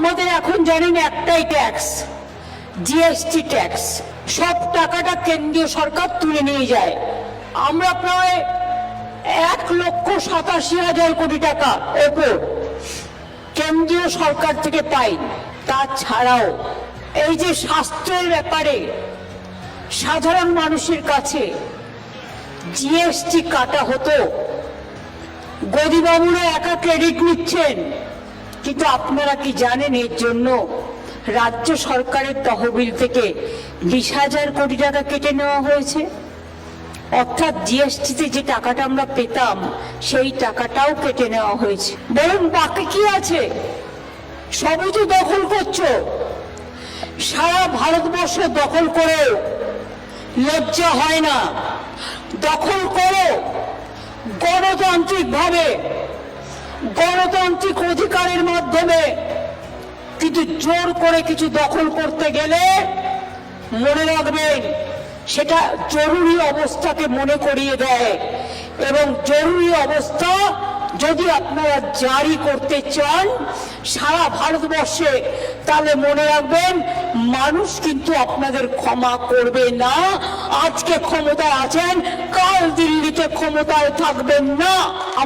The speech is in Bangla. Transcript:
আমাদের এখন জানেন একটাই ট্যাক্স জিএসটি ট্যাক্স সব টাকাটা কেন্দ্রীয় সরকার তুলে নিয়ে যায়। আমরা প্রায় এক লক্ষ সাতাশি হাজার কোটি টাকা ওপর কেন্দ্রীয় সরকার থেকে পাই, তাছাড়াও এই যে স্বাস্থ্যের ব্যাপারে সাধারণ মানুষের কাছে জিএসটি কাটা হতো গদিবাবুরা একা ক্রেডিট নিচ্ছেন। কিন্তু আপনারা কি জানেন এর জন্য রাজ্য সরকারের তহবিল থেকে বিশ হাজার কোটি টাকা কেটে নেওয়া হয়েছে? অর্থাৎ জিএসটিতে যে টাকাটা আমরা পেতাম, সেই টাকাটাও কেটে নেওয়া হয়েছে। বলুন, বাকি কি আছে? সবই তো দখল করছ। সারা ভারতবর্ষ দখল করে। লজ্জা হয় না। দখল করো। গণতান্ত্রিক ভাবে গণতান্ত্রিক অধিকারের মাধ্যমে কিন্তু জোর করে কিছু দখল করতে গেলে মনে রাখবেন সেটা জরুরি অবস্থাকে মনে করিয়ে দেয়। এবং জরুরি অবস্থা যদি আপনারা জারি করতে চান সারা ভারতবর্ষে, তাহলে মনে রাখবেন মানুষ কিন্তু আপনাদের ক্ষমা করবে না। আজকে ক্ষমতায় আছেন, কাল দিল্লিতে ক্ষমতায় থাকবেন না।